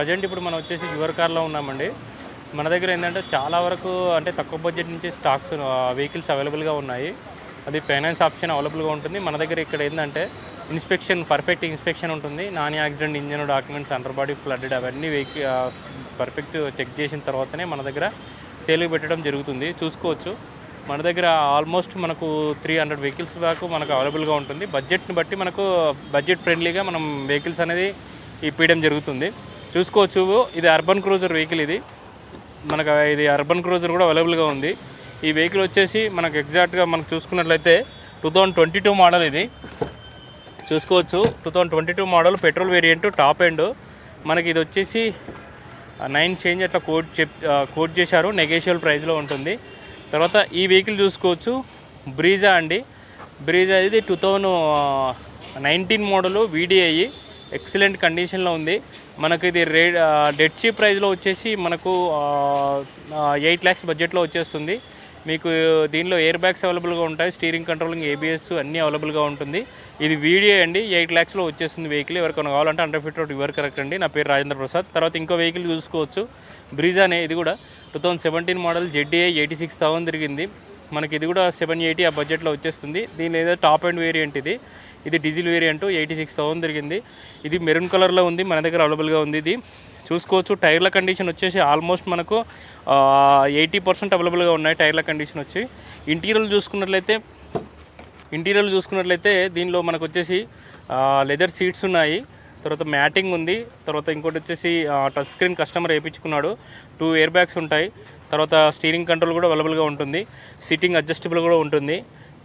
Present ఇప్పుడు మనం వచ్చేసి యువర్ కార్లో ఉన్నామండి. మన దగ్గర ఏంటంటే చాలా వరకు అంటే తక్కువ బడ్జెట్ నుంచి స్టాక్స్ వెహికల్స్ అవైలబుల్గా ఉన్నాయి. అది ఫైనాన్స్ ఆప్షన్ అవైలబుల్గా ఉంటుంది. మన దగ్గర ఇక్కడ ఏంటంటే ఇన్స్పెక్షన్ పర్ఫెక్ట్ ఇన్స్పెక్షన్ ఉంటుంది. Non accident engine documents under body flooded అవన్నీ వెహికల్ పర్ఫెక్ట్ చెక్ చేసిన తర్వాతనే మన దగ్గర సేల్కి పెట్టడం జరుగుతుంది. చూసుకోవచ్చు. మన దగ్గర ఆల్మోస్ట్ మనకు త్రీ హండ్రెడ్ వెహికల్స్ దాకా మనకు అవైలబుల్గా ఉంటుంది. బడ్జెట్ని బట్టి మనకు బడ్జెట్ ఫ్రెండ్లీగా మనం వెహికల్స్ అనేది ఇప్పించడం జరుగుతుంది. చూసుకోవచ్చు. ఇది అర్బన్ క్రూజర్ వెహికల్ ఇది. మనకు ఇది అర్బన్ క్రూజర్ కూడా అవైలబుల్గా ఉంది. ఈ వెహికల్ వచ్చేసి మనకు ఎగ్జాక్ట్గా మనకు చూసుకున్నట్లయితే two thousand twenty two model ఇది. చూసుకోవచ్చు. Two thousand twenty two model petrol variant top end మనకి ఇది వచ్చేసి నైన్ చేంజ్ అట్లా కోట్ చెప్ కోట్ చేశారు. నెగేషియల్ ప్రైస్లో ఉంటుంది. తర్వాత ఈ వెహికల్ చూసుకోవచ్చు. బ్రీజా అండి. బ్రీజా ఇది two thousand nineteen model VDI excellent కండిషన్లో ఉంది. మనకు ఇది రే డెడ్ చీప్ ప్రైస్లో వచ్చేసి మనకు ఎయిట్ ల్యాక్స్ బడ్జెట్లో వచ్చేస్తుంది. మీకు దీనిలో ఎయిర్ బ్యాగ్స్ అవైలబుల్గా ఉంటాయి స్టీరింగ్ కంట్రోలింగ్ ఏబిఎస్ అన్నీ అవైలబుల్గా ఉంటుంది. ఇది వీడియో అండి ఎయిట్ ల్యాక్స్లో వచ్చేస్తుంది వెహికల్ ఎవరికైనా కావాలంటే అండర్ ఫిట్ రోడ్ ఇవర్ కరెక్ట్ అండి. నా పేరు రాజేంద్ర ప్రసాద్. తర్వాత ఇంకో వెహికల్ చూసుకోవచ్చు. బ్రీజానే ఇది కూడా two thousand seventeen model ZDA eighty six thousand తిరిగింది. మనకి ఇది కూడా సెవెన్ ఎయిటీ ఆ బడ్జెట్లో వచ్చేస్తుంది. దీని ఏదో టాప్ అండ్ వేరియంట్ ఇది. ఇది diesel variant eighty six thousand తిరిగింది. ఇది మెరూన్ కలర్లో ఉంది మన దగ్గర అవైలబుల్గా ఉంది ఇది. చూసుకోవచ్చు టైర్ల కండిషన్ వచ్చేసి ఆల్మోస్ట్ మనకు ఎయిటీ పర్సెంట్ అవైలబుల్గా ఉన్నాయి టైర్ల కండిషన్ వచ్చి. ఇంటీరియర్ చూసుకున్నట్లయితే ఇంటీరియర్ చూసుకున్నట్లయితే దీనిలో మనకు వచ్చేసి లెదర్ సీట్స్ ఉన్నాయి. తర్వాత మ్యాటింగ్ ఉంది. తర్వాత ఇంకోటి వచ్చేసి టచ్ స్క్రీన్ కస్టమర్ వేయించుకున్నాడు. టూ ఇయర్ బ్యాగ్స్ ఉంటాయి. తర్వాత స్టీరింగ్ కంట్రోల్ కూడా అవైలబుల్గా ఉంటుంది. సీటింగ్ అడ్జస్టబుల్ కూడా ఉంటుంది.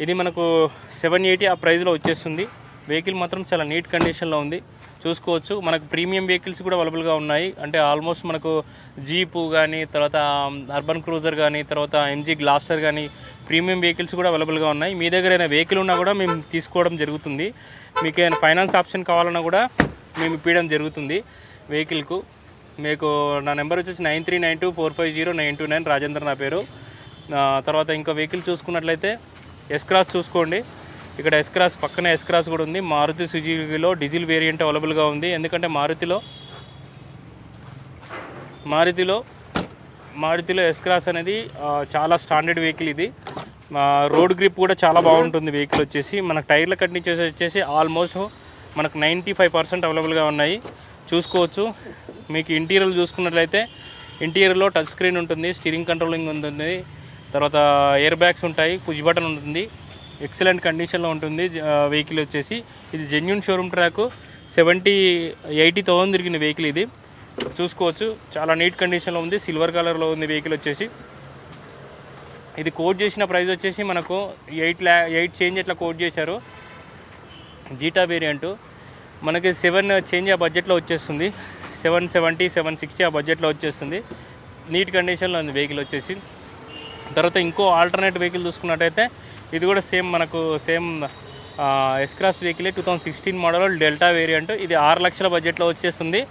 ఇది మనకు సెవెన్ ఎయిటీ ఆ ప్రైస్లో వచ్చేస్తుంది. వెహికల్ మాత్రం చాలా నీట్ కండిషన్లో ఉంది. చూసుకోవచ్చు. మనకు ప్రీమియం వెహికల్స్ కూడా అవైలబుల్గా ఉన్నాయి. అంటే ఆల్మోస్ట్ మనకు జీపు కానీ తర్వాత అర్బన్ క్రూజర్ కానీ తర్వాత ఎంజీ గ్లాస్టర్ కానీ ప్రీమియం వెహికల్స్ కూడా అవైలబుల్గా ఉన్నాయి. మీ దగ్గర ఏమైనా వెహికల్ ఉన్నా కూడా మేము తీసుకోవడం జరుగుతుంది. మీకు ఏమైనా ఫైనాన్స్ ఆప్షన్ కావాలన్నా కూడా మేము ఇప్పించడం జరుగుతుంది వెహికల్కు మీకు నా నెంబర్ వచ్చేసి nine three nine two four five zero nine two nine Rajendra నా పేరు. తర్వాత ఇంకో వెహికల్ చూసుకున్నట్లయితే ఎస్ క్రాస్ చూసుకోండి. ఇక్కడ S cross S cross S cross కూడా ఉంది. మారుతి సుజుకిలో డీజిల్ వేరియంట్ అవైలబుల్గా ఉంది. ఎందుకంటే మారుతిలో మారుతిలో మారుతిలో ఎస్ క్రాస్ అనేది చాలా స్టాండర్డ్ వెహికల్ ఇది. రోడ్ గ్రిప్ కూడా చాలా బాగుంటుంది వెహికల్ వచ్చేసి. మనకు టైర్ల కండిషన్స్ వచ్చేసి ఆల్మోస్ట్ మనకు నైంటీ ఫైవ్ పర్సెంట్ అవైలబుల్గా ఉన్నాయి. చూసుకోవచ్చు. మీకు ఇంటీరియర్ చూసుకున్నట్లయితే ఇంటీరియర్లో టచ్ స్క్రీన్ ఉంటుంది స్టీరింగ్ కంట్రోలింగ్ ఉంటుంది. తర్వాత ఎయిర్ బ్యాగ్స్ ఉంటాయి పుష్ బటన్ ఉంటుంది ఎక్సలెంట్ కండిషన్లో ఉంటుంది వెహికల్ వచ్చేసి. ఇది genuine showroom track seventy eighty thousand తిరిగిన వెహికల్ ఇది. చూసుకోవచ్చు చాలా నీట్ కండిషన్లో ఉంది సిల్వర్ కలర్లో ఉంది వెహికల్ వచ్చేసి. ఇది కోట్ చేసిన ప్రైస్ వచ్చేసి మనకు ఎయిట్ ల్యా ఎయిట్ చేంజ్ ఎట్లా కోట్ చేశారు. జీటా వేరియంటు మనకి సెవెన్ చేంజ్ ఆ బడ్జెట్లో వచ్చేస్తుంది. సెవెన్ సెవెంటీ సెవెన్ సిక్స్టీ ఆ బడ్జెట్లో వచ్చేస్తుంది. నీట్ కండిషన్లో ఉంది వెహికల్ వచ్చేసి. తర్వాత ఇంకో ఆల్టర్నేట్ వెహికల్ చూసుకున్నట్టయితే ఇది కూడా సేమ్ మనకు same S cross vehicle two thousand sixteen model delta variant ఇది ఆరు లక్షల బడ్జెట్లో వచ్చేస్తుంది.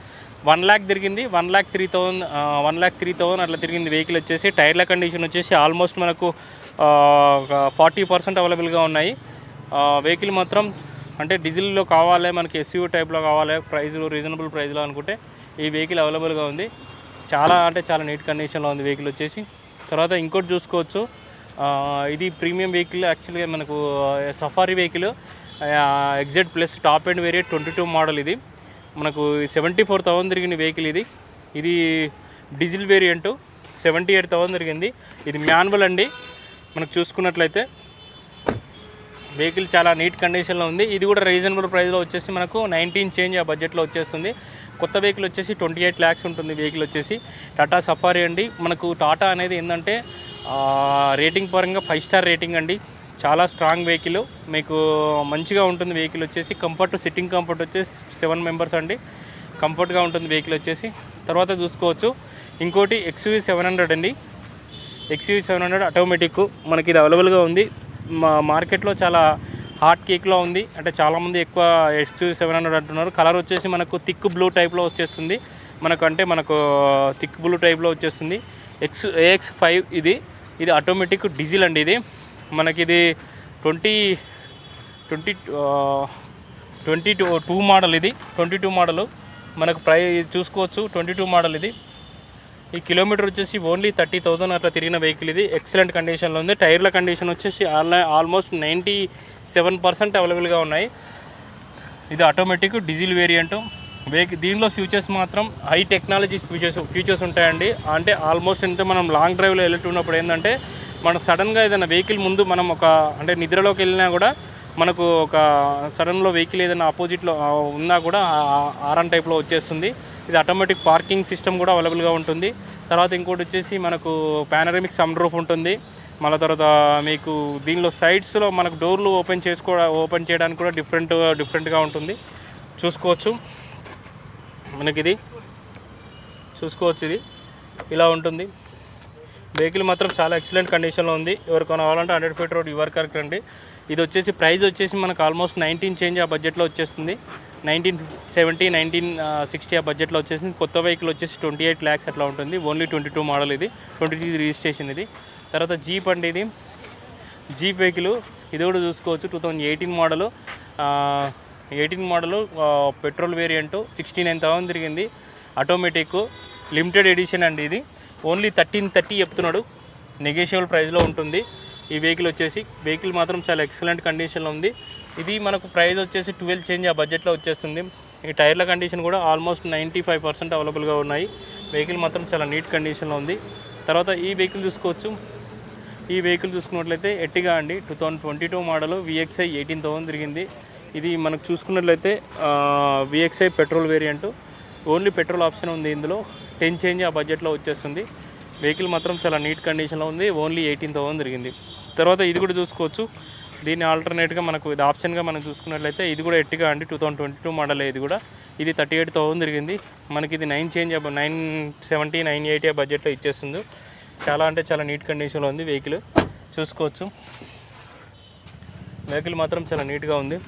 వన్ ల్యాక్ తిరిగింది. One lakh three thousand one lakh three thousand అట్లా తిరిగింది వెహికల్ వచ్చేసి. టైర్ల కండిషన్ వచ్చేసి ఆల్మోస్ట్ మనకు ఫార్టీ పర్సెంట్ అవైలబుల్గా ఉన్నాయి. వెహికల్ మాత్రం అంటే డీజిల్లో కావాలి మనకి ఎస్యూ టైప్లో కావాలి ప్రైస్ రీజనబుల్ ప్రైస్లో అనుకుంటే ఈ వెహికల్ అవైలబుల్గా ఉంది. చాలా అంటే చాలా నీట్ కండిషన్లో ఉంది వెహికల్ వచ్చేసి. తర్వాత ఇంకోటి చూసుకోవచ్చు. ఇది ప్రీమియం వెహికల్ యాక్చువల్గా మనకు Safari vehicle XZ plus top and variant twenty two model ఇది. మనకు సెవెంటీ ఫోర్ థౌసండ్ తిరిగిన వెహికల్ ఇది. ఇది diesel variant seventy eight thousand తిరిగింది. ఇది మాన్యువల్ అండి. మనకు చూసుకున్నట్లయితే వెహికల్ చాలా నీట్ కండిషన్లో ఉంది. ఇది కూడా రీజనబుల్ ప్రైస్లో వచ్చేసి మనకు నైన్టీన్ చేంజ్ ఆ బడ్జెట్లో వచ్చేస్తుంది. కొత్త వెహికల్ వచ్చేసి ట్వంటీ ఎయిట్ ల్యాక్స్ ఉంటుంది వెహికల్ వచ్చేసి. టాటా సఫారీ అండి. మనకు టాటా అనేది ఏంటంటే రేటింగ్ పరంగా ఫైవ్ స్టార్ రేటింగ్ అండి. చాలా స్ట్రాంగ్ వెహికల్. మీకు మంచిగా ఉంటుంది వెహికల్ వచ్చేసి. కంఫర్ట్ సిట్టింగ్ కంఫర్ట్ వచ్చేసి సెవెన్ మెంబర్స్ అండి. కంఫర్ట్గా ఉంటుంది వెహికల్ వచ్చేసి. తర్వాత చూసుకోవచ్చు. ఇంకోటి ఎక్స్యూవీ సెవెన్ హండ్రెడ్ అండి. ఎక్స్యూవీ సెవెన్ హండ్రెడ్ ఆటోమేటిక్ మనకి ఇది అవైలబుల్గా ఉంది. మార్కెట్లో చాలా హాట్ కేక్లో ఉంది. అంటే చాలామంది ఎక్కువ ఎక్స్యూవీ సెవెన్ హండ్రెడ్ అంటున్నారు. కలర్ వచ్చేసి మనకు థిక్ బ్లూ టైప్లో వచ్చేస్తుంది. మనకు అంటే మనకు థిక్ బ్లూ టైప్లో వచ్చేస్తుంది. ఎక్స్ ఏఎక్స్ ఫైవ్ ఇది. ఇది ఆటోమేటిక్ డీజిల్ అండి ఇది. మనకి ఇది twenty twenty twenty two two model ఇది. Twenty two model. మనకు ప్రై చూసుకోవచ్చు. ట్వంటీ టూ మోడల్ ఇది. ఈ కిలోమీటర్ వచ్చేసి ఓన్లీ థర్టీ థౌసండ్ అట్లా తిరిగిన వెహికల్ ఇది. ఎక్సలెంట్ కండిషన్లో ఉంది. టైర్ల కండిషన్ వచ్చేసి ఆల్రె- ఆల్మోస్ట్ నైంటీ సెవెన్ పర్సెంట్ అవైలబుల్గా ఉన్నాయి. ఇది ఆటోమేటిక్ డీజిల్ వేరియంట్ వెహికల్ దీనిలో ఫ్యూచర్స్ మాత్రం హై టెక్నాలజీ ఫ్యూచర్స్ ఫ్యూచర్స్ ఉంటాయండి. అంటే ఆల్మోస్ట్ అంటే మనం లాంగ్ డ్రైవ్లో వెళ్ళేటప్పుడు ఏంటంటే మనం సడన్గా ఏదైనా వెహికల్ ముందు మనం ఒక అంటే నిద్రలోకి వెళ్ళినా కూడా మనకు ఒక సడన్లో వెహికల్ ఏదైనా ఆపోజిట్లో ఉన్నా కూడా ఆర్ఎన్ టైప్లో వచ్చేస్తుంది. ఇది ఆటోమేటిక్ పార్కింగ్ సిస్టమ్ కూడా అవైలబుల్గా ఉంటుంది. తర్వాత ఇంకోటి వచ్చేసి మనకు పానరమిక్ సన్ రూఫ్ ఉంటుంది. మళ్ళీ తర్వాత మీకు దీనిలో సైడ్స్లో మనకు డోర్లు ఓపెన్ చేసుకో ఓపెన్ చేయడానికి కూడా డిఫరెంట్ డిఫరెంట్గా ఉంటుంది. చూసుకోవచ్చు. మనకి ఇది చూసుకోవచ్చు ఇది. ఇలా ఉంటుంది. వెహికల్ మాత్రం చాలా ఎక్సలెంట్ కండిషన్లో ఉంది. ఎవరికైనా కావాలంటే హండ్రెడ్ ఫీట్ రోడ్ యువర్ కార్కి రండి. ఇది వచ్చేసి ప్రైస్ వచ్చేసి మనకు ఆల్మోస్ట్ నైన్టీన్ చేంజ్ ఆ బడ్జెట్లో వచ్చేస్తుంది. నైన్టీన్ సెవెంటీ నైన్టీన్ సిక్స్టీ ఆ బడ్జెట్లో వచ్చేసింది. కొత్త వెహికల్ వచ్చేసి ట్వంటీ ఎయిట్ ల్యాక్స్ అట్లా ఉంటుంది. ఓన్లీ ట్వంటీ టూ మోడల్ ఇది. ట్వంటీ త్రీ రిజిస్ట్రేషన్ ఇది. తర్వాత జీప్ అండి ఇది. జీప్ వెహికల్ ఇది కూడా చూసుకోవచ్చు. Two thousand eighteen model eighteen model petrol variant sixty nine thousand తిరిగింది. ఆటోమేటిక్ లిమిటెడ్ ఎడిషన్ అండి ఇది. ఓన్లీ థర్టీన్ థర్టీ చెప్తున్నాడు. నెగోషియబుల్ ప్రైస్లో ఉంటుంది. ఈ వెహికల్ వచ్చేసి. వెహికల్ మాత్రం చాలా ఎక్సలెంట్ కండిషన్లో ఉంది. ఇది మనకు ప్రైస్ వచ్చేసి ట్వెల్వ్ చేంజ్ ఆ బడ్జెట్లో వచ్చేస్తుంది. ఈ టైర్ల కండిషన్ కూడా ఆల్మోస్ట్ నైంటీ ఫైవ్ పర్సెంట్ అవైలబుల్గా ఉన్నాయి. వెహికల్ మాత్రం చాలా నీట్ కండిషన్లో ఉంది. తర్వాత ఈ వెహికల్ చూసుకోవచ్చు. ఈ వెహికల్ చూసుకున్నట్లయితే ఎట్టిగా అండి. Two thousand twenty two model VXI eighteen thousand తిరిగింది. ఇది మనకు చూసుకున్నట్లయితే VXI petrol variant only petrol option ఉంది ఇందులో. టెన్ చేంజ్ ఆ బడ్జెట్లో వచ్చేస్తుంది. వెహికల్ మాత్రం చాలా నీట్ కండిషన్లో ఉంది. ఓన్లీ ఎయిటీన్ థౌసండ్ తిరిగింది. తర్వాత ఇది కూడా చూసుకోవచ్చు. దీన్ని ఆల్టర్నేట్గా మనకు ఇది ఆప్షన్గా మనం చూసుకున్నట్లయితే ఇది కూడా ఎట్టిగా అండి two thousand twenty two model ఇది కూడా. ఇది థర్టీ ఎయిట్ థౌసండ్ తిరిగింది. మనకి ఇది nine change nine seventy nine eighty ఆ బడ్జెట్లో ఇచ్చేస్తుంది. చాలా అంటే చాలా నీట్ కండిషన్లో ఉంది వెహికల్ చూసుకోవచ్చు. వెహికల్ మాత్రం చాలా నీట్గా ఉంది.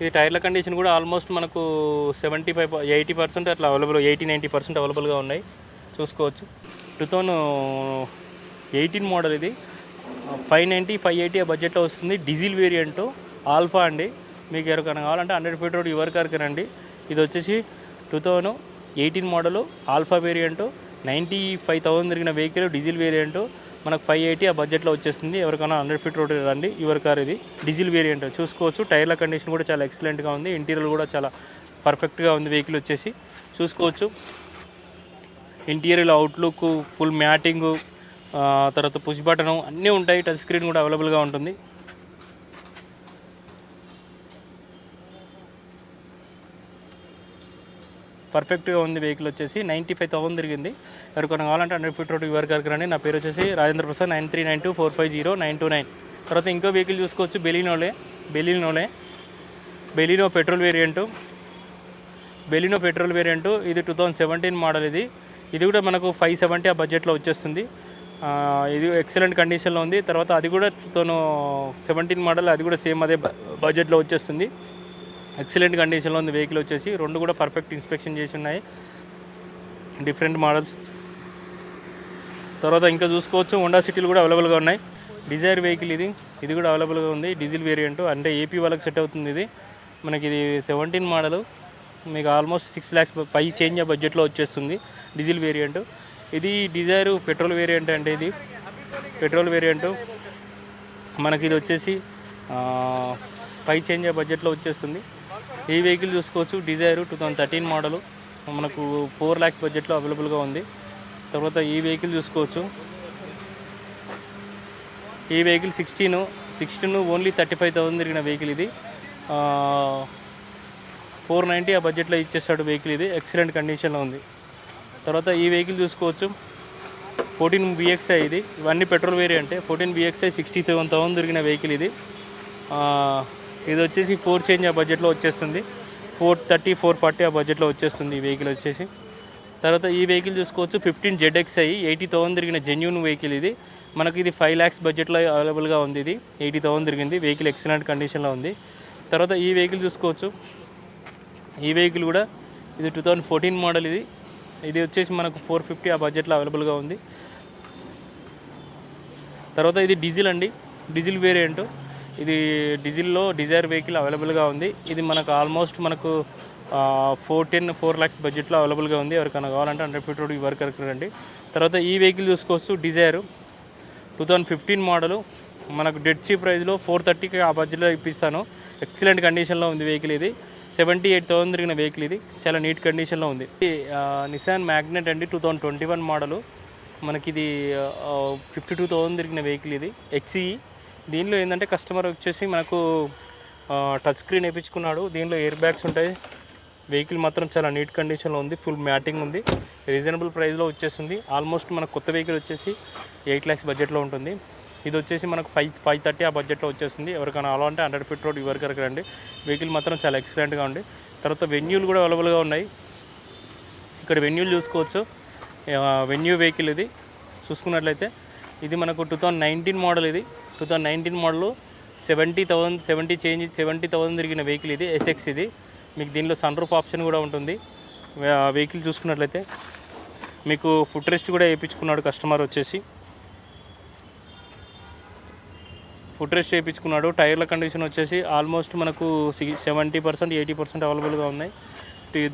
ఇది టైర్ల కండిషన్ కూడా ఆల్మోస్ట్ మనకు సెవెంటీ ఫైవ్ ఎయిటీ పర్సెంట్ అట్లా అవైలబుల్ ఎయిటీ నైంటీ పర్సెంట్ అవైలబుల్గా ఉన్నాయి. చూసుకోవచ్చు. టూ థౌజండ్ ఎయిటీన్ మోడల్ ఇది. ఫైవ్ నైంటీ ఫైవ్ ఎయిటీ ఆ బడ్జెట్లో వస్తుంది. డీజిల్ వేరియంట్ ఆల్ఫా అండి. మీకు ఎవరికైనా కావాలంటే హండ్రెడ్ ఫీట్ రోడ్ ఎవరి కార్కి రండి. ఇది వచ్చేసి two thousand eighteen model Alpha variant ninety five thousand తిరిగిన వెహికల్ డీజిల్ వేరియంట్. మనకు ఫైవ్ ఎయిటీ ఆ బడ్జెట్లో వచ్చేస్తుంది. ఎవరికైనా హండ్రెడ్ ఫీట్ రోడ్ రండి. ఎవరి కార్ ఇది? డీజిల్ వేరియంట్ చూసుకోవచ్చు. టైర్ల కండిషన్ కూడా చాలా ఎక్సలెంట్గా ఉంది. ఇంటీరియర్ కూడా చాలా పర్ఫెక్ట్గా ఉంది వెహికల్ వచ్చేసి. చూసుకోవచ్చు. ఇంటీరియర్ అవుట్లుక్ ఫుల్ మ్యాటింగ్ తర్వాత పుష్ బటన్ అన్నీ ఉంటాయి. టచ్ స్క్రీన్ కూడా అవైలబుల్గా ఉంటుంది. పర్ఫెక్ట్గా ఉంది వెహికల్ వచ్చేసి. నైంటీ ఫైవ్ థౌసండ్ తిరిగింది. ఎవరికైనా కావాలంటే హండ్రెడ్ ఫీట్ రోడ్ యువర్ గారికి రండి. నా పేరు వచ్చేసి Rajendra Prasad nine three nine two four five zero nine two nine. తర్వాత ఇంకో వెహికల్ చూసుకోవచ్చు. బెలినోలే బెలినోలే Baleno petrol variant Baleno petrol variant ఇది టూ థౌజండ్ సెవెంటీన్ మోడల్ ఇది. ఇది కూడా మనకు ఫైవ్ సెవెంటీ ఆ బడ్జెట్లో వచ్చేస్తుంది. ఇది ఎక్సలెంట్ కండిషన్లో ఉంది. తర్వాత అది కూడా తను సెవెంటీన్ మోడల్ అది కూడా సేమ్ అదే బడ్జెట్లో వచ్చేస్తుంది. ఎక్సలెంట్ కండిషన్లో ఉంది వెహికల్ వచ్చేసి. రెండు కూడా పర్ఫెక్ట్ ఇన్స్పెక్షన్ చేసి ఉన్నాయి. డిఫరెంట్ మోడల్స్ తర్వాత ఇంకా చూసుకోవచ్చు. హోండా సిటీలు కూడా అవైలబుల్గా ఉన్నాయి. డిజైర్ వెహికల్ ఇది. ఇది కూడా అవైలబుల్గా ఉంది. డీజిల్ వేరియంట్ అంటే ఏపీ వాళ్ళకి సెట్ అవుతుంది ఇది. మనకి ఇది సెవెంటీన్ మోడల్ మీకు ఆల్మోస్ట్ సిక్స్ ల్యాక్స్ పై చేంజ్ బడ్జెట్లో వచ్చేస్తుంది డీజిల్ వేరియంట్ ఇది డిజైర్ పెట్రోల్ వేరియంట్ అంటే ఇది. పెట్రోల్ వేరియంట్ మనకి ఇది వచ్చేసి పై చేంజ్ బడ్జెట్లో వచ్చేస్తుంది. ఈ వెహికల్ చూసుకోవచ్చు Dzire two thousand thirteen model మనకు ఫోర్ ల్యాక్స్ బడ్జెట్లో అవైలబుల్గా ఉంది. తర్వాత ఈ వెహికల్ చూసుకోవచ్చు. ఈ vehicle sixteen sixteen only thirty five thousand తిరిగిన వెహికల్ ఇది. ఫోర్ నైంటీ ఆ బడ్జెట్లో ఇచ్చేస్తాడు వెహికల్ ఇది. ఎక్సలెంట్ కండిషన్లో ఉంది. తర్వాత ఈ వెహికల్ చూసుకోవచ్చు. ఫోర్టీన్ బిఎక్స్ఐ ఇది. ఇవన్నీ petrol వేరియంటే. Fourteen VXI sixty seven thousand తిరిగిన వెహికల్ ఇది. ఇది వచ్చేసి ఫోర్ చేంజ్ ఆ బడ్జెట్లో వచ్చేస్తుంది. ఫోర్ థర్టీ ఫోర్ ఫార్టీ ఆ బడ్జెట్లో వచ్చేస్తుంది ఈ వెహికల్ వచ్చేసి. తర్వాత ఈ వెహికల్ చూసుకోవచ్చు. ఫిఫ్టీన్ జెడ్ఎక్స్ఐ ఎయిటీ థౌసండ్ తిరిగిన జెన్యున్ వెహికల్ ఇది. మనకి ఇది ఫైవ్ ల్యాక్స్ బడ్జెట్లో అవైలబుల్గా ఉంది ఇది. ఎయిటీ థౌసండ్ తిరిగింది. వెహికల్ ఎక్సలెంట్ కండిషన్లో ఉంది. తర్వాత ఈ వెహికల్ చూసుకోవచ్చు. ఈ వెహికల్ కూడా ఇది టూ థౌజండ్ ఫోర్టీన్ మోడల్ ఇది. ఇది వచ్చేసి మనకు ఫోర్ ఫిఫ్టీ ఆ బడ్జెట్లో అవైలబుల్గా ఉంది. తర్వాత ఇది డీజిల్ అండి. Diesel variant. ఇది డీజిల్లో డిజైర్ వెహికల్ అవైలబుల్గా ఉంది. ఇది మనకు ఆల్మోస్ట్ మనకు ఫోర్ టెన్ ఫోర్ ల్యాక్స్ బడ్జెట్లో అవైలబుల్గా ఉంది. ఎవరికైనా కావాలంటే హండ్రెడ్ ఫీట్ రోడ్ వర్క్ రండి. తర్వాత ఈ వెహికల్ చూసుకోవచ్చు Dzire. Two thousand fifteen model. మనకు డెడ్ చీప్ ప్రైస్లో ఫోర్ థర్టీకి ఆ బడ్జెట్లో ఇప్పిస్తాను. ఎక్సలెంట్ కండిషన్లో ఉంది వెహికల్ ఇది. సెవెంటీ ఎయిట్ థౌసండ్ తిరిగిన వెహికల్ ఇది. చాలా నీట్ కండిషన్లో ఉంది. నిసాన్ మ్యాగ్నెట్ అండి two thousand twenty one model మనకి ఇది ఫిఫ్టీ టూ థౌసండ్ తిరిగిన వెహికల్ ఇది. ఎక్సీ దీనిలో ఏంటంటే కస్టమర్ వచ్చేసి మనకు టచ్ స్క్రీన్ వేయించుకున్నాడు. దీనిలో ఎయిర్ బ్యాగ్స్ ఉంటాయి. వెహికల్ మాత్రం చాలా నీట్ కండిషన్లో ఉంది. ఫుల్ మ్యాటింగ్ ఉంది. రీజనబుల్ ప్రైస్లో వచ్చేస్తుంది ఆల్మోస్ట్ మన కొత్త వెహికల్ వచ్చేసి ఎయిట్ ల్యాక్స్ బడ్జెట్లో ఉంటుంది. ఇది వచ్చేసి మనకు ఫైవ్ ఫైవ్ థర్టీ ఆ బడ్జెట్లో వచ్చేస్తుంది. ఎవరికైనా అలా అంటే హండ్రెడ్ ఫీట్ రోడ్ ఇవర్ రండి. వెహికల్ మాత్రం చాలా ఎక్సలెంట్గా ఉంది. తర్వాత వెన్యూలు కూడా అవైలబుల్గా ఉన్నాయి. ఇక్కడ వెన్యూలు చూసుకోవచ్చు. వెన్యూ వెహికల్ ఇది. చూసుకున్నట్లయితే ఇది మనకు టూ థౌజండ్ నైన్టీన్ మోడల్ ఇది. Two thousand nineteen model seventy thousand seventy change seventy thousand తిరిగిన వెహికల్ ఇది ఎస్ఎక్స్ ఇది. మీకు దీనిలో సన్ రూఫ్ ఆప్షన్ కూడా ఉంటుంది. వెహికల్ చూసుకున్నట్లయితే మీకు ఫుట్ రెస్ట్ కూడా వేయించుకున్నాడు కస్టమర్ వచ్చేసి. ఫుట్ రెస్ట్ చేయించుకున్నాడు టైర్ల కండిషన్ వచ్చేసి ఆల్మోస్ట్ మనకు సెవెంటీ పర్సెంట్ ఎయిటీ పర్సెంట్ అవైలబుల్గా ఉన్నాయి.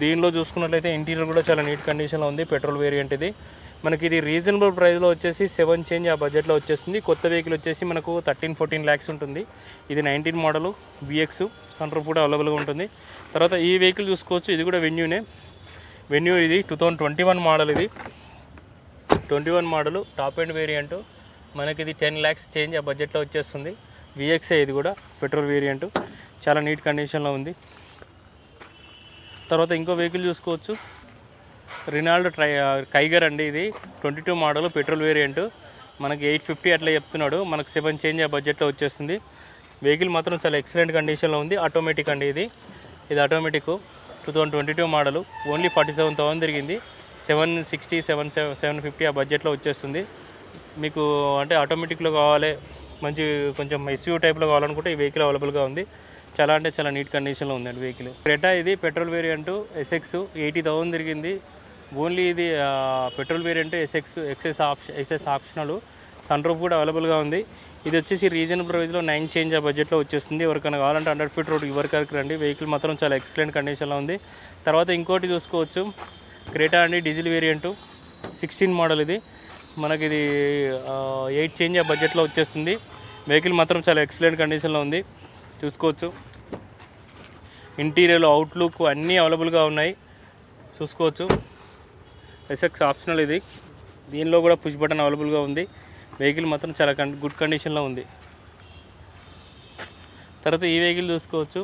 దీనిలో చూసుకున్నట్లయితే ఇంటీరియర్ కూడా చాలా నీట్ కండిషన్లో ఉంది. పెట్రోల్ వేరియంట్ ఇది. మనకి ఇది రీజనబుల్ ప్రైస్లో వచ్చేసి సెవెన్ చేంజ్ ఆ బడ్జెట్లో వచ్చేస్తుంది. కొత్త వెహికల్ వచ్చేసి మనకు థర్టీన్ ఫోర్టీన్ ల్యాక్స్ ఉంటుంది. ఇది నైన్టీన్ మోడల్ బిఎక్స్ సన్రూఫ్ కూడా అవైలబుల్గా ఉంటుంది. తర్వాత ఈ వెహికల్ చూసుకోవచ్చు. ఇది కూడా వెన్యూనే వెన్యూ ఇది two thousand twenty one model ఇది. Twenty one model top end variant మనకి ఇది టెన్ ల్యాక్స్ చేంజ్ ఆ బడ్జెట్లో వచ్చేస్తుంది. విఎక్సే ఇది కూడా పెట్రోల్ వేరియంట్. చాలా నీట్ కండిషన్లో ఉంది. తర్వాత ఇంకో వెహికల్ చూసుకోవచ్చు. రినాల్డో ట్రై కైగర్ అండి ఇది. Twenty two model petrol variant. మనకి ఎయిట్ ఫిఫ్టీ అట్లా చెప్తున్నాడు. మనకు సెవెన్ చేంజ్ ఆ బడ్జెట్లో వచ్చేస్తుంది. వెహికల్ మాత్రం చాలా ఎక్సలెంట్ కండిషన్లో ఉంది. ఆటోమేటిక్ అండి ఇది. ఇది automatic two thousand twenty two model. Only forty seven thousand తిరిగింది seven sixty seven seven fifty ఆ బడ్జెట్లో వచ్చేస్తుంది. మీకు అంటే ఆటోమేటిక్లో కావాలి మంచి కొంచెం ఎస్యూ టైప్లో కావాలనుకుంటే ఈ వెహికల్ అవైలబుల్గా ఉంది. చాలా అంటే చాలా నీట్ కండిషన్లో ఉందండి వెహికల్ క్రెటా ఇది petrol variant SX eighty thousand తిరిగింది. ఓన్లీ ఇది petrol variant SX SX option SS optional sunroof కూడా అవైలబుల్గా ఉంది. ఇది వచ్చేసి రీజనబుల్ ప్రైస్లో నైన్ చేంజ్ ఆ బడ్జెట్లో వచ్చేస్తుంది. ఎవరికైనా కావాలంటే హండ్రెడ్ ఫీట్ రోడ్ ఎవరికి రండి. వెహికల్ మాత్రం చాలా ఎక్సలెంట్ కండిషన్లో ఉంది. తర్వాత ఇంకోటి చూసుకోవచ్చు. క్రేటా అండి డీజిల్ వేరియంట్ సిక్స్టీన్ మోడల్ ఇది. మనకి ఇది ఎయిట్ చేంజ్ ఆ బడ్జెట్లో వచ్చేస్తుంది. వెహికల్ మాత్రం చాలా ఎక్సలెంట్ కండిషన్లో ఉంది. చూసుకోవచ్చు. ఇంటీరియర్ అవుట్లుక్ అన్నీ అవైలబుల్గా ఉన్నాయి. చూసుకోవచ్చు. ఎస్ఎక్స్ ఆప్షనల్ ఇది. దీనిలో కూడా పుష్ బటన్ అవైలబుల్గా ఉంది. వెహికల్ మాత్రం చాలా గుడ్ కండిషన్లో ఉంది. తర్వాత ఈ వెహికల్ చూసుకోవచ్చు.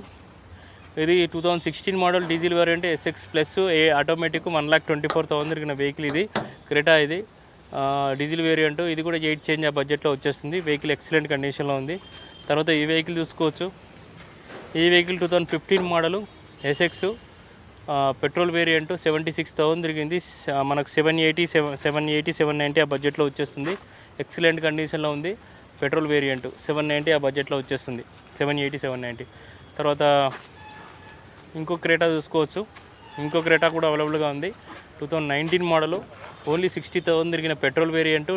ఇది two thousand sixteen model diesel variant SX plus A automatic one lakh twenty four thousand తిరిగిన వెహికల్ ఇది. క్రెటా ఇది. డీజిల్ వేరియంట్ ఇది కూడా ఎయిట్ చేంజ్ ఆ బడ్జెట్లో వచ్చేస్తుంది. వెహికల్ ఎక్సలెంట్ కండిషన్లో ఉంది. తర్వాత ఈ వెహికల్ చూసుకోవచ్చు. ఈ vehicle two thousand fifteen model SX petrol variant seventy six thousand తిరిగింది మనకు seven eighty seven seven eighty seven ninety ఆ బడ్జెట్లో వచ్చేస్తుంది. ఎక్సలెంట్ కండిషన్లో ఉంది. పెట్రోల్ వేరియంట్ సెవెన్ నైంటీ ఆ బడ్జెట్లో వచ్చేస్తుంది. సెవెన్ ఎయిటీ సెవెన్ నైంటీ తర్వాత ఇంకో క్రేటా చూసుకోవచ్చు. ఇంకో క్రేటా కూడా అవైలబుల్గా ఉంది. Two thousand nineteen model only sixty thousand తిరిగిన పెట్రోల్ వేరియంట్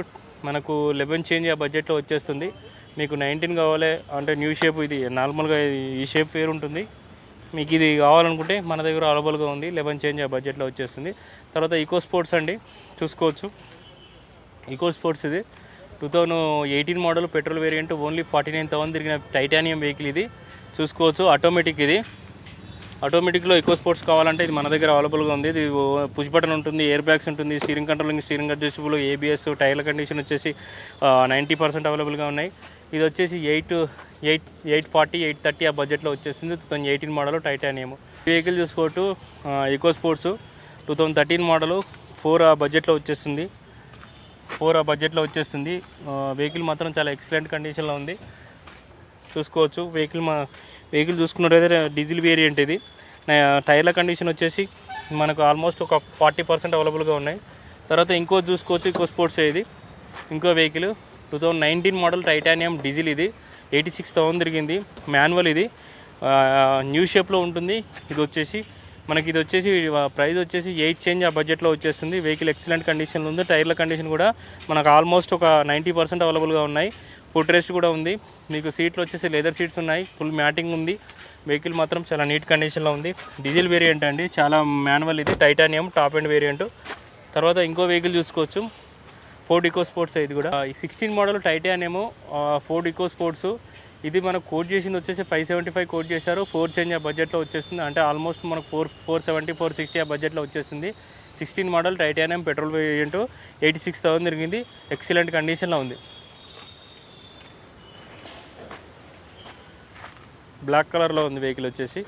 మనకు లెవెన్ చేంజ్ ఆ బడ్జెట్లో వచ్చేస్తుంది. మీకు నైన్టీన్ కావాలి అంటే న్యూ షేప్ ఇది నార్మల్గా ఈ షేప్ పేరు ఉంటుంది. మీకు ఇది కావాలనుకుంటే మన దగ్గర అవైలబుల్గా ఉంది లెవెన్ చేంజ్ ఆ బడ్జెట్లో వచ్చేస్తుంది. తర్వాత ఈకో స్పోర్ట్స్ అండి చూసుకోవచ్చు. ఈకో స్పోర్ట్స్ ఇది. Two thousand eighteen model petrol variant only forty nine thousand తిరిగిన టైటానియం వెహికల్ ఇది. చూసుకోవచ్చు ఆటోమేటిక్ ఇది. ఆటోమేటిక్లో ఎక్కువ స్పోర్ట్స్ కావాలంటే ఇది మన దగ్గర అవైలబుల్గా ఉంది. ఇది పుష్ బటన్ ఉంటుంది ఎయిర్ బ్యాగ్స్ ఉంటుంది steering controlling steering adjustable ABS టైర్ల condition వచ్చేసి నైంటీ పర్సెంట్ అవైలబుల్గా ఉన్నాయి. ఇది వచ్చేసి eight eight eight forty eight thirty ఆ బడ్జెట్లో వచ్చేసింది. Two thousand eighteen model titanium vehicle చూసుకోవచ్చు eco sports. Two thousand thirteen model four ఆ బడ్జెట్లో వచ్చేస్తుంది ఫోర్ ఆ బడ్జెట్లో వచ్చేస్తుంది వెహికల్ మాత్రం చాలా ఎక్సలెంట్ కండిషన్లో ఉంది. చూసుకోవచ్చు. వెహికల్ మా వెహికల్ చూసుకున్నట్టయితే డీజిల్ వేరియంట్ ఇది. టైర్ల కండిషన్ వచ్చేసి మనకు ఆల్మోస్ట్ ఒక ఫార్టీ పర్సెంట్ అవైలబుల్గా ఉన్నాయి. తర్వాత ఇంకో చూసుకోవచ్చు ఇంకో స్పోర్ట్స్ ఇది. ఇంకో vehicle two thousand nineteen model titanium diesel ఇది. ఎయిటీ సిక్స్ థౌసండ్ తిరిగింది. మాన్యువల్ ఇది. న్యూ షేప్లో ఉంటుంది. ఇది వచ్చేసి మనకి ఇది వచ్చేసి ప్రైస్ వచ్చేసి ఎయిట్ చేంజ్ ఆ బడ్జెట్లో వచ్చేస్తుంది. వెహికల్ ఎక్సలెంట్ కండిషన్లో ఉంది. టైర్ల కండిషన్ కూడా మనకు ఆల్మోస్ట్ ఒక నైంటీ పర్సెంట్ అవైలబుల్గా ఉన్నాయి. ఫుడ్ రెస్ట్ కూడా ఉంది. మీకు సీట్లు వచ్చేసి లెదర్ సీట్స్ ఉన్నాయి. ఫుల్ మ్యాటింగ్ ఉంది. వెహికల్ మాత్రం చాలా నీట్ కండిషన్లో ఉంది. డీజిల్ వేరియంట్ అండి. చాలా మాన్యువల్ ఇది. టైటానియం టాప్ అండ్ వేరియంట్ తర్వాత ఇంకో వెహికల్ చూసుకోవచ్చు. ఫోర్డ్ ఇకో స్పోర్ట్స్ ఇది కూడా. Sixteen model titanium Ford eco sports ఇది మనకు కోట్ చేసింది వచ్చేసి ఫైవ్ సెవెంటీ ఫైవ్ కోట్ చేశారు. ఫోర్ చేంజ్ ఆ బడ్జెట్లో వచ్చేస్తుంది. అంటే ఆల్మోస్ట్ మనకు four four seventy four sixty ఆ బడ్జెట్లో వచ్చేస్తుంది. Sixteen model titanium petrol variant eighty six thousand జరిగింది ఎక్సలెంట్ కండిషన్లో ఉంది. బ్లాక్ కలర్లో ఉంది వెహికల్ వచ్చేసి.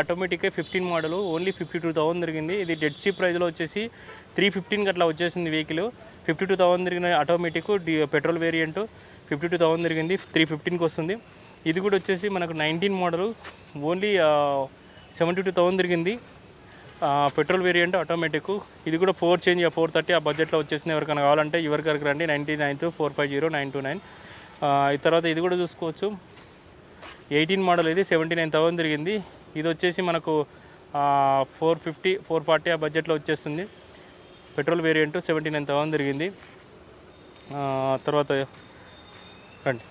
ఆటోమేటిక్గా fifteen model only fifty two thousand తిరిగింది. ఇది డెడ్ సీ ప్రైస్లో వచ్చేసి త్రీ ఫిఫ్టీన్కి అట్లా వచ్చేసింది వెహికల్. ఫిఫ్టీ టూ థౌసండ్ తిరిగిన automatic petrol variant fifty two thousand తిరిగింది త్రీ ఫిఫ్టీన్కి వస్తుంది. ఇది కూడా వచ్చేసి మనకు nineteen model only seventy two thousand తిరిగింది. పెట్రోల్ వేరియంట్ ఆటోమేటిక్ ఇది కూడా ఫోర్ చేంజ్ ఫోర్ థర్టీ ఆ బడ్జెట్లో వచ్చేసింది. ఎవరికైనా కావాలంటే ఎవరికరికి రండి. Ninety nine four five zero nine two nine ఈ తర్వాత ఇది కూడా చూసుకోవచ్చు. ఎయిటీన్ మోడల్ ఇది సెవెంటీ నైన్ థౌసండ్ తిరిగింది. ఇది వచ్చేసి మనకు ఫోర్ ఫిఫ్టీ ఫోర్ ఫార్టీ ఆ బడ్జెట్లో వచ్చేస్తుంది. Petrol variant seventy nine thousand తిరిగింది. తర్వాత రండి.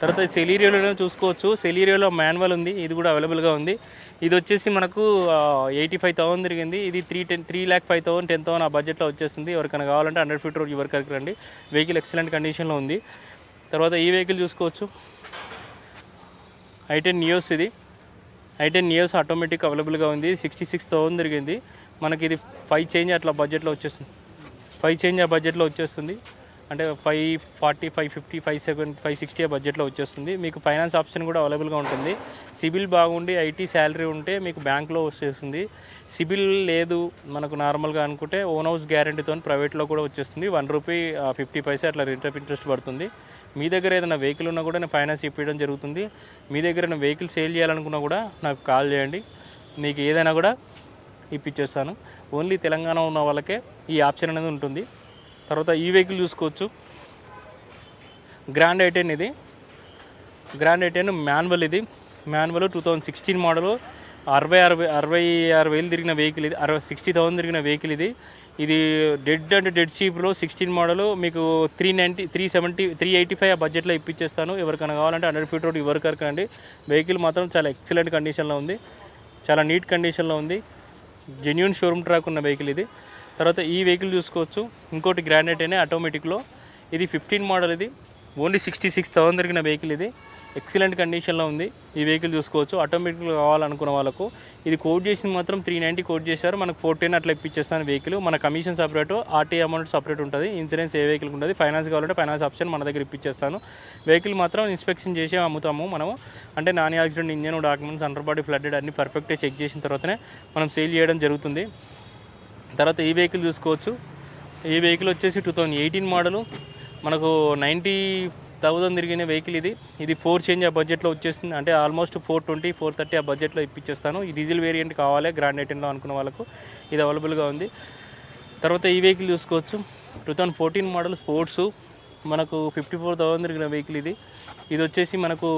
తర్వాత సెలీరియోలో చూసుకోవచ్చు. సెలీరియోలో మాన్యువల్ ఉంది ఇది కూడా అవైలబుల్గా ఉంది. ఇది వచ్చేసి మనకు ఎయిటీ ఫైవ్ థౌసండ్ తిరిగింది. ఇది three ten three lakh five thousand ten thousand ఆ బడ్జెట్లో వచ్చేస్తుంది. ఎవరికైనా కావాలంటే హండ్రెడ్ ఫీట్ రోడ్ ఎవరికైనా రండి. వెహికల్ ఎక్సలెంట్ కండిషన్లో ఉంది. తర్వాత ఈ వెహికల్ చూసుకోవచ్చు. ఐటెన్ నియోస్ ఇది. ఐటెన్ నియోస్ ఆటోమేటిక్ అవైలబుల్గా ఉంది. సిక్స్టీ సిక్స్ థౌసండ్ తిరిగింది. మనకి ఇది ఫైవ్ చేంజ్ అట్లా బడ్జెట్లో వచ్చేస్తుంది. ఫైవ్ చేంజ్ ఆ బడ్జెట్లో వచ్చేస్తుంది. అంటే five forty five fifty five seven five sixty బడ్జెట్లో వచ్చేస్తుంది. మీకు ఫైనాన్స్ ఆప్షన్ కూడా అవైలబుల్గా ఉంటుంది. సిబిల్ బాగుండి ఐటీ శాలరీ ఉంటే మీకు బ్యాంక్లో వచ్చేస్తుంది. సిబిల్ లేదు మనకు నార్మల్గా అనుకుంటే ఓన్ హౌస్ గ్యారంటీతో ప్రైవేట్లో కూడా వచ్చేస్తుంది. వన్ రూపీ ఫిఫ్టీ పైసే అట్లా రేట్ ఆఫ్ ఇంట్రెస్ట్ పడుతుంది. మీ దగ్గర ఏదైనా వెహికల్ ఉన్నా కూడా నేను ఫైనాన్స్ ఇప్పించడం జరుగుతుంది. మీ దగ్గర ఏదైనా వెహికల్ సేల్ చేయాలనుకున్నా కూడా నాకు కాల్ చేయండి. మీకు ఏదైనా కూడా ఇప్పించేస్తాను ఓన్లీ తెలంగాణ ఉన్న వాళ్ళకే ఈ ఆప్షన్ అనేది ఉంటుంది. తర్వాత ఈ వెహికల్ చూసుకోవచ్చు. గ్రాండ్ ఐటెన్ ఇది. గ్రాండ్ ఐటెన్ మాన్యువల్ ఇది. Manual two thousand sixteen model అరవై అరవై అరవై ఆరు వేలు తిరిగిన వెహికల్ ఇది. అరవై సిక్స్టీ థౌసండ్ తిరిగిన వెహికల్ ఇది. ఇది డెడ్ అంటే డెడ్ చీప్లో సిక్స్టీన్ మోడల్ మీకు three ninety three seventy three eighty five ఆ బడ్జెట్లో ఇప్పించేస్తాను ఎవరికైనా కావాలంటే హండ్రెడ్ ఫీట్ రోడ్ ఎవరికరకు అండి వెహికల్ మాత్రం చాలా ఎక్సలెంట్ కండిషన్లో ఉంది. చాలా నీట్ కండిషన్లో ఉంది. జెన్యున్ షోరూమ్ ట్రాక్ ఉన్న వెహికల్ ఇది. తర్వాత ఈ వెహికల్ చూసుకోవచ్చు. ఇంకోటి గ్రానైట్ అనే ఆటోమేటిక్లో. ఇది ఫిఫ్టీన్ మోడల్ ఇది. ఓన్లీ సిక్స్టీ సిక్స్ థౌసండ్ దొరికిన వెహికల్ ఇది. ఎక్సలెంట్ కండిషన్లో ఉంది. ఈ వెహికల్ చూసుకోవచ్చు. ఆటోమేటిక్గా కావాలనుకున్న వాళ్ళకు. ఇది కోడ్ చేసింది మాత్రం త్రీ నైంటీ కోడ్ చేశారు. మనకు ఫోర్ టెన్ అట్లా ఇప్పించేస్తాను వెహికల్. మన commission separate RT amount separate ఉంటుంది. ఇన్సూరెన్స్ ఏ వెహికల్ ఉంటుంది ఫైనాన్స్ కావాలంటే ఫైనాన్స్ ఆప్షన్ మన దగ్గర ఇప్పించేస్తాను. వెహికల్ మాత్రం ఇన్స్పెక్షన్ చేసి అమ్ముతాము మనము. అంటే non accident engine documents under body flooded అన్ని పర్ఫెక్ట్గా చెక్ చేసిన తర్వాతనే మనం సేల్ చేయడం జరుగుతుంది. తర్వాత ఈ వెహికల్ చూసుకోవచ్చు. ఈ వెహికల్ వచ్చేసి టూ థౌజండ్ ఎయిటీన్ మోడలు. మనకు నైంటీ థౌజండ్ తిరిగిన వెహికల్ ఇది. ఇది ఫోర్ చేంజ్ ఆ బడ్జెట్లో వచ్చేస్తుంది. అంటే almost four twenty four thirty ఆ బడ్జెట్లో ఇప్పించేస్తాను ఈ డీజిల్ వేరియంట్ కావాలి గ్రాండ్ ఎయిటీన్లో అనుకున్న వాళ్ళకు. ఇది అవైలబుల్గా ఉంది. తర్వాత ఈ వెహికల్ చూసుకోవచ్చు. Two thousand fourteen model sports. మనకు ఫిఫ్టీ ఫోర్ థౌజండ్ తిరిగిన వెహికల్ ఇది. ఇది వచ్చేసి మనకు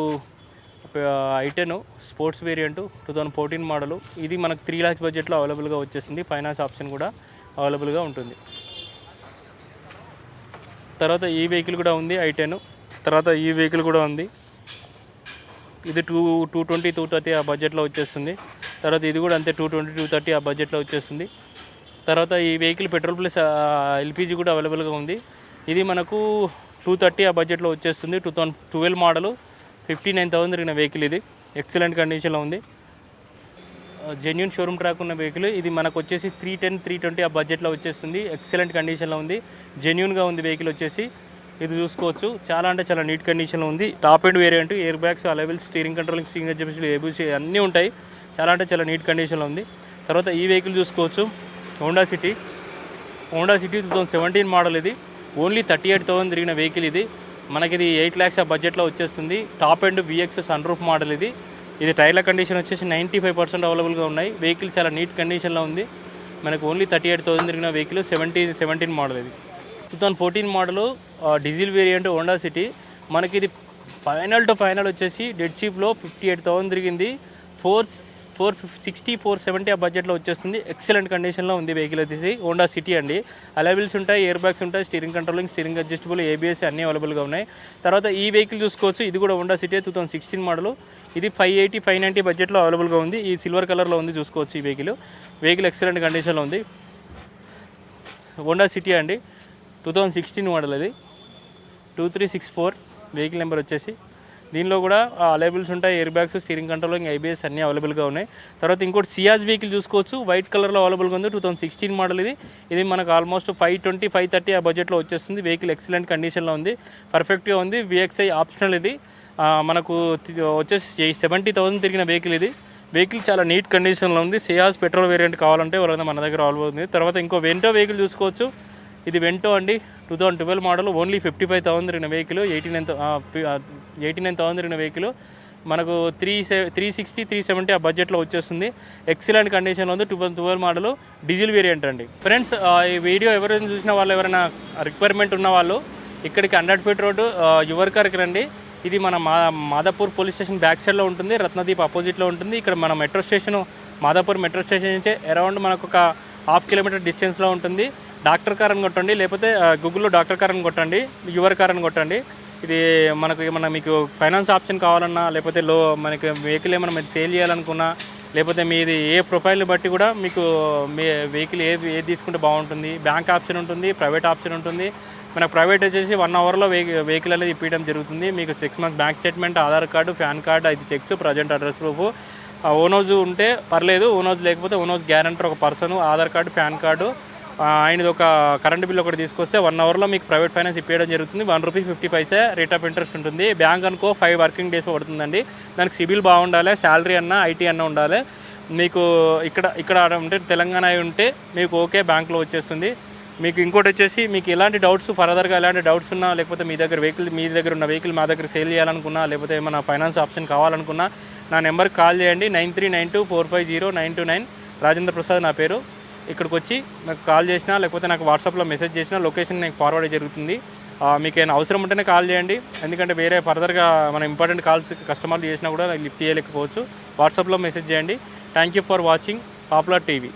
i ten sports variant two thousand fourteen model. ఇది మనకు త్రీ ల్యాక్స్ బడ్జెట్లో అవైలబుల్గా వచ్చేసింది. ఫైనాన్స్ ఆప్షన్ కూడా అవైలబుల్గా ఉంటుంది. తర్వాత ఈ వెహికల్ కూడా ఉంది ఐటెన్ తర్వాత ఈ వెహికల్ కూడా ఉంది. ఇది two two twenty two thirty ఆ బడ్జెట్లో వచ్చేస్తుంది. తర్వాత ఇది కూడా అంతే టూ ట్వంటీ టూ థర్టీ ఆ బడ్జెట్లో వచ్చేస్తుంది. తర్వాత ఈ వెహికల్ పెట్రోల్ ప్లస్ ఎల్పిజి కూడా అవైలబుల్గా ఉంది. ఇది మనకు టూ థర్టీ ఆ బడ్జెట్లో వచ్చేస్తుంది. Two thousand twelve model fifty nine thousand తిరిగిన వెహికల్ ఇది. ఎక్సలెంట్ కండిషన్లో ఉంది. జెన్యున్ షోరూమ్ ట్రాక్ ఉన్న వెహికల్. ఇది మనకు వచ్చేసి త్రీ టెన్ త్రీ ట్వంటీ ఆ బడ్జెట్లో వచ్చేస్తుంది. ఎక్సలెంట్ కండిషన్లో ఉంది. జెన్యున్గా ఉంది వెహికల్ వచ్చేసి. ఇది చూసుకోవచ్చు. చాలా అంటే చాలా నీట్ కండిషన్లో ఉంది. Top end variant air bags అలెవెల్ steering controlling steering చెప్పేసి ఏబుసి అన్నీ ఉంటాయి. చాలా అంటే చాలా నీట్ కండిషన్లో ఉంది. తర్వాత ఈ వెహికల్ చూసుకోవచ్చు. Honda City Honda City two thousand seventeen model ఇది. ఓన్లీ థర్టీ ఎయిట్ థౌసండ్ తిరిగిన వెహికల్ ఇది. మనకి ఇది ఎయిట్ ల్యాక్స్ ఆ బడ్జెట్లో వచ్చేస్తుంది. Top and VX sun roof model ఇది. ఇది టైర్ల కండిషన్ వచ్చేసి నైంటీ ఫైవ్ పర్సెంట్ అవైలబుల్గా ఉన్నాయి. వెహికల్ చాలా నీట్ కండిషన్లో ఉంది. మనకు ఓన్లీ థర్టీ ఎయిట్ థౌసండ్ తిరిగిన వెహికల్ సెవెంటీన్ సెవెంటీన్ మోడల్ ఇది. Two thousand fourteen model diesel variant Honda City మనకి ఇది ఫైనల్ టు ఫైనల్ వచ్చేసి డెడ్ చీప్లో ఫిఫ్టీ ఎయిట్ థౌసండ్ తిరిగింది. Four four sixty four seventy ఆ బడ్జెట్లో వచ్చేస్తుంది. ఎక్సలెంట్ కండిషన్లో ఉంది వెహికల్ వచ్చేసి. హోండా సిటీ అండి. అలైబుల్స్ ఉంటాయి ఇయర్ బ్యాగ్స్ ఉంటాయి steering controlling steering adjustable ABS అన్నీ అవైలబుల్గా ఉన్నాయి. తర్వాత ఈ వెహికల్ చూసుకోవచ్చు. ఇది కూడా Honda City two thousand sixteen model ఇది ఫైవ్ ఎయిటీ ఫైవ్ నైంటీ బడ్జెట్లో అవైలబుల్గా ఉంది. ఈ సిల్వర్ కలర్లో ఉంది చూసుకోవచ్చు ఈ వెహికల్ వెహికల్ ఎక్సలెంట్ కండిషన్లో ఉంది. హోండా సిటీ అండి. టూ థౌజండ్ సిక్స్టీన్ మోడల్ అది two three six four vehicle number వచ్చేసి. దీనిలో కూడా అవైలబుల్స్ ఉంటాయి ఎయిర్ బ్యాగ్స్ స్టీరింగ్ ఇంకా ఐబీఎస్ అన్నీ అవైలబుల్గా ఉన్నాయి. తర్వాత ఇంకోటి సియాజ్ వెహికల్ చూసుకోవచ్చు. వైట్ కలర్లో అవైలబుల్గా ఉంది టూ థౌసండ్ సిక్స్టీన్ మోడల్ ఇది. ఇది మనకు almost five twenty five thirty ఆ బడ్జెట్లో వచ్చేస్తుంది. వెహికల్ ఎక్సలెంట్ కండిషన్లో ఉంది పర్ఫెక్ట్గా ఉంది. విఎక్స్ఐ ఆప్షనల్ ఇది. మనకు వచ్చేసి సెవెంటీ థౌసండ్ తిరిగిన వెహికల్ ఇది. వెహికల్ చాలా నీట్ కండిషన్లో ఉంది. సియాజ్ పెట్రోల్ వేరియంట్ కావాలంటే ఎవరైనా మన దగ్గర అవైలబుల్ తర్వాత ఇంకో వెంటో వెహికల్ చూసుకోవచ్చు. ఇది వెంటో అండి two thousand twelve model only fifty five thousand తిరిగిన vehicle eighty nine eighty nine thousand తిరిగిన వెహికల్ మనకు త్రీ సె త్రీ సిక్స్టీ త్రీ సెవెంటీ ఆ బడ్జెట్లో వచ్చేస్తుంది. ఎక్సలెంట్ కండిషన్లో ఉంది two thousand twelve model diesel variant అండి. ఫ్రెండ్స్ ఈ వీడియో ఎవరైనా చూసిన వాళ్ళు ఎవరైనా రిక్వైర్మెంట్ ఉన్న వాళ్ళు ఇక్కడికి హండ్రెడ్ ఫీట్ రోడ్డు యువర్కర్కి రండి. ఇది మన మా మాదాపూర్ పోలీస్ స్టేషన్ బ్యాక్ సైడ్లో ఉంటుంది రత్నదీప్ అపోజిట్లో ఉంటుంది. ఇక్కడ మన metro station Madhapur metro station నుంచి అరౌండ్ మనకు ఒక హాఫ్ కిలోమీటర్ డిస్టెన్స్లో ఉంటుంది. డాక్టర్ కార్ అని కొట్టండి లేకపోతే గూగుల్లో డాక్టర్ కార్ అని కొట్టండి యువర్ కార్ అని కొట్టండి. ఇది మనకు ఏమన్నా మీకు ఫైనాన్స్ ఆప్షన్ కావాలన్నా లేకపోతే లో మనకి వెహికల్ ఏమైనా మీరు సేల్ చేయాలనుకున్నా లేకపోతే మీది ఏ ప్రొఫైల్ని బట్టి కూడా మీకు మీ వెహికల్ ఏది ఏది తీసుకుంటే బాగుంటుంది బ్యాంక్ ఆప్షన్ ఉంటుంది ప్రైవేట్ ఆప్షన్ ఉంటుంది. మనకు ప్రైవేట్ వచ్చేసి వన్ అవర్లో వెహికల్ వెహికల్ అనేది ఇప్పించడం జరుగుతుంది. మీకు six months bank statement Aadhaar card PAN card ఐదు చెక్స్ ప్రజెంట్ అడ్రస్ ప్రూఫ్. ఓనోజ్ ఉంటే పర్లేదు ఓనోజ్ లేకపోతే ఓనోజ్ గ్యారంటర్ ఒక person Aadhaar card PAN card ఆయనది ఒక కరెంట్ బిల్ ఒకటి తీసుకొస్తే వన్ అవర్లో మీకు ప్రైవేట్ ఫైనాన్స్ ఇప్పించడం జరుగుతుంది. One rupee fifty paise rate of interest ఉంటుంది. బ్యాంక్ అనుకో ఫైవ్ వర్కింగ్ డేస్ పడుతుందండి. దానికి సిబిల్ బాగుండాలి శాలరీ అన్న ఐటీ అన్న ఉండాలి. మీకు ఇక్కడ ఇక్కడ ఉంటే తెలంగాణ అయి ఉంటే మీకు ఓకే బ్యాంక్లో వచ్చేస్తుంది. మీకు ఇంకోటి వచ్చేసి మీకు ఎలాంటి డౌట్స్ ఫర్దర్గా ఎలాంటి డౌట్స్ ఉన్నా లేకపోతే మీ దగ్గర వెహికల్ మీ దగ్గర ఉన్న వెహికల్ మా దగ్గర సేల్ చేయాలనుకున్నా లేకపోతే ఏమైనా ఫైనాన్స్ ఆప్షన్ కావాలనుకున్నా నా నెంబర్కి కాల్ చేయండి. Nine three nine two four five zero nine two nine. Rajendra Prasad నా పేరు. ఇక్కడికి వచ్చి నాకు కాల్ చేసినా లేకపోతే నాకు వాట్సాప్లో మెసేజ్ చేసినా లొకేషన్ నాకు ఫార్వర్డ్ జరుగుతుంది. మీకు ఏమైనా అవసరం ఉంటేనే కాల్ చేయండి. ఎందుకంటే వేరే ఫర్దర్గా మన ఇంపార్టెంట్ కాల్స్ కస్టమర్లు చేసినా కూడా లిఫ్ట్ చేయలేకపోవచ్చు. వాట్సాప్లో మెసేజ్ చేయండి. Thank you for watching popular TV.